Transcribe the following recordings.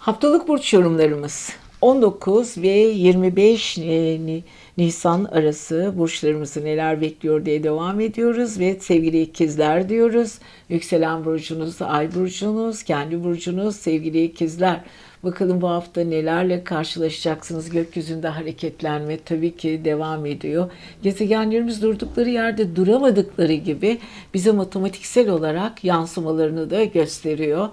Haftalık burç yorumlarımız 19 ve 25 e, Ni- Nisan arası burçlarımızı neler bekliyor diye devam ediyoruz ve sevgili ikizler diyoruz. Yükselen burcunuz, ay burcunuz, kendi burcunuz, sevgili ikizler. Bakalım bu hafta nelerle karşılaşacaksınız. Gökyüzünde hareketlenme tabii ki devam ediyor. Gezegenlerimiz durdukları yerde duramadıkları gibi bize matematiksel olarak yansımalarını da gösteriyor.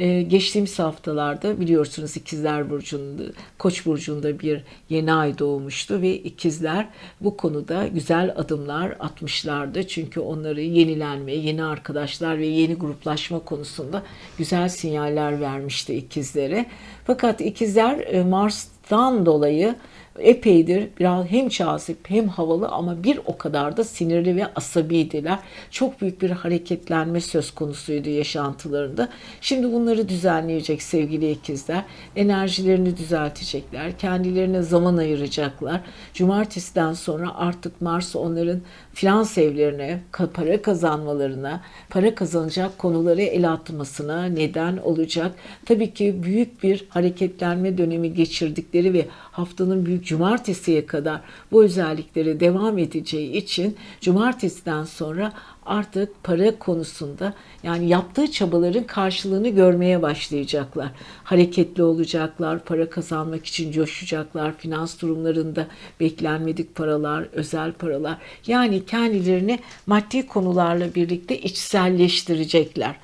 Ee, geçtiğimiz haftalarda biliyorsunuz İkizler Burcu'nda, Koç Burcu'nda bir yeni ay doğmuştu ve ikizler bu konuda güzel adımlar atmışlardı. Çünkü onları yenilenme, yeni arkadaşlar ve yeni gruplaşma konusunda güzel sinyaller vermişti ikizlere. Fakat ikizler e, Mars'tan dolayı epeydir biraz hem cazip hem havalı ama bir o kadar da sinirli ve asabiydiler. Çok büyük bir hareketlenme söz konusuydu yaşantılarında. Şimdi bunları düzenleyecek sevgili ikizler. Enerjilerini düzeltecekler. Kendilerine zaman ayıracaklar. Cumartesiden sonra artık Mars onların finans evlerine, para kazanmalarına, para kazanacak konuları el atmasına neden olacak. Tabii ki büyük bir hareketlenme dönemi geçirdikleri ve haftanın büyük cumartesiye kadar bu özellikleri devam edeceği için cumartesiden sonra artık para konusunda yani yaptığı çabaların karşılığını görmeye başlayacaklar. Hareketli olacaklar, para kazanmak için coşacaklar, finans durumlarında beklenmedik paralar, özel paralar. Yani kendilerini maddi konularla birlikte içselleştirecekler.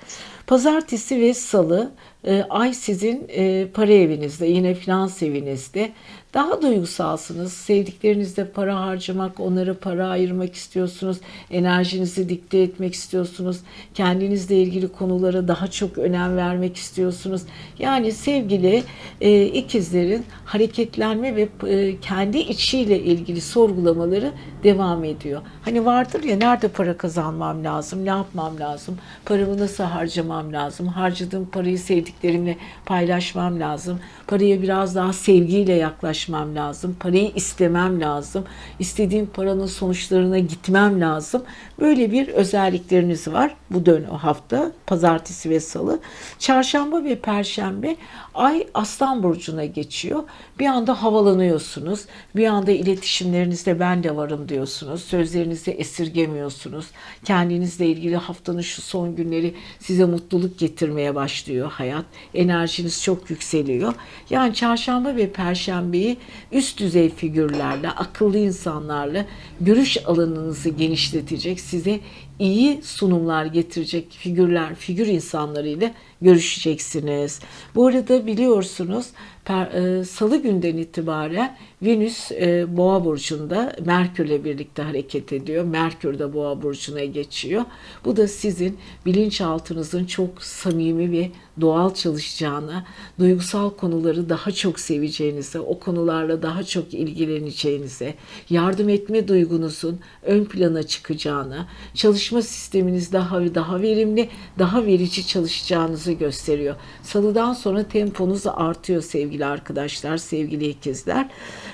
Pazartesi ve salı e, ay sizin e, para evinizde, yine finans evinizde. Daha duygusalsınız. Sevdiklerinizde para harcamak, onlara para ayırmak istiyorsunuz. Enerjinizi dikte etmek istiyorsunuz. Kendinizle ilgili konulara daha çok önem vermek istiyorsunuz. Yani sevgili e, ikizlerin hareketlenme ve e, kendi içiyle ilgili sorgulamaları devam ediyor. Hani vardır ya nerede para kazanmam lazım, ne yapmam lazım, paramı nasıl harcamam lazım, harcadığım parayı sevdiklerimle paylaşmam lazım, paraya biraz daha sevgiyle yaklaşmam lazım, parayı istemem lazım, istediğim paranın sonuçlarına gitmem lazım. Böyle bir özellikleriniz var bu dön hafta, pazartesi ve salı. Çarşamba ve perşembe ay Aslan Burcu'na geçiyor. Bir anda havalanıyorsunuz. Bir anda iletişimlerinizde ben de varım diyorsunuz. Sözlerinizi esirgemiyorsunuz. Kendinizle ilgili haftanın şu son günleri size mutluluk getirmeye başlıyor hayat. Enerjiniz çok yükseliyor. Yani çarşamba ve perşembeyi üst düzey figürlerle, akıllı insanlarla görüş alanınızı genişletecek, size iyi sunumlar getirecek figürler, figür insanlarıyla görüşeceksiniz. Bu arada biliyorsunuz e, salı günden itibaren Venüs e, Boğa burcunda Merkürle birlikte hareket ediyor. Merkür de Boğa burcuna geçiyor. Bu da sizin bilinçaltınızın çok samimi ve doğal çalışacağını, duygusal konuları daha çok seveceğinize, o konularla daha çok ilgileneceğinize, yardım etme duygunuzun ön plana çıkacağını, çalışma sisteminiz daha daha verimli, daha verici çalışacağınızı gösteriyor. Salıdan sonra temponuz artıyor sevgili arkadaşlar, sevgili ikizler.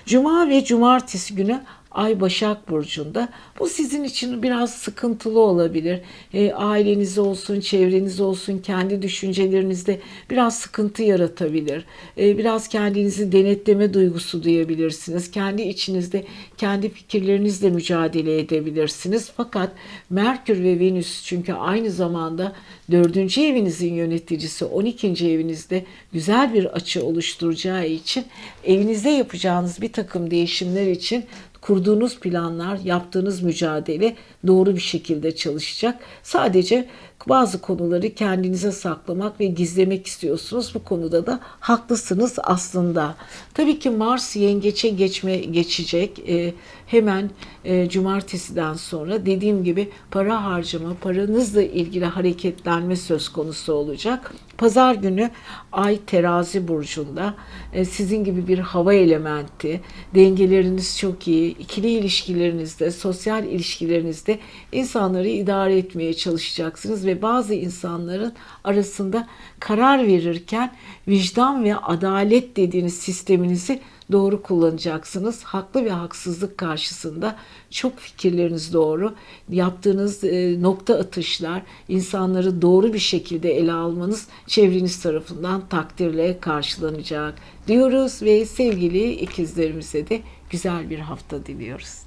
Cuma ve cumartesi günü Ay Başak Burcu'nda. Bu sizin için biraz sıkıntılı olabilir. E, aileniz olsun, çevreniz olsun, kendi düşüncelerinizde biraz sıkıntı yaratabilir. E, biraz kendinizi denetleme duygusu duyabilirsiniz. Kendi içinizde, kendi fikirlerinizle mücadele edebilirsiniz. Fakat Merkür ve Venüs çünkü aynı zamanda dördüncü evinizin yöneticisi 12. evinizde güzel bir açı oluşturacağı için evinizde yapacağınız bir takım değişimler için kurduğunuz planlar, yaptığınız mücadele doğru bir şekilde çalışacak. Sadece bazı konuları kendinize saklamak ve gizlemek istiyorsunuz. Bu konuda da haklısınız aslında. Tabii ki Mars yengeçe geçme geçecek. Ee, hemen e, cumartesiden sonra dediğim gibi para harcama, paranızla ilgili hareketlenme söz konusu olacak. Pazar günü Ay terazi burcunda e, sizin gibi bir hava elementi, dengeleriniz çok iyi, ikili ilişkilerinizde, sosyal ilişkilerinizde insanları idare etmeye çalışacaksınız ve bazı insanların arasında karar verirken vicdan ve adalet dediğiniz sisteminizi doğru kullanacaksınız. Haklı ve haksızlık karşısında çok fikirleriniz doğru. Yaptığınız e, nokta atışlar, insanları doğru bir şekilde ele almanız çevreniz tarafından takdirle karşılanacak diyoruz ve sevgili ikizlerimize de güzel bir hafta diliyoruz.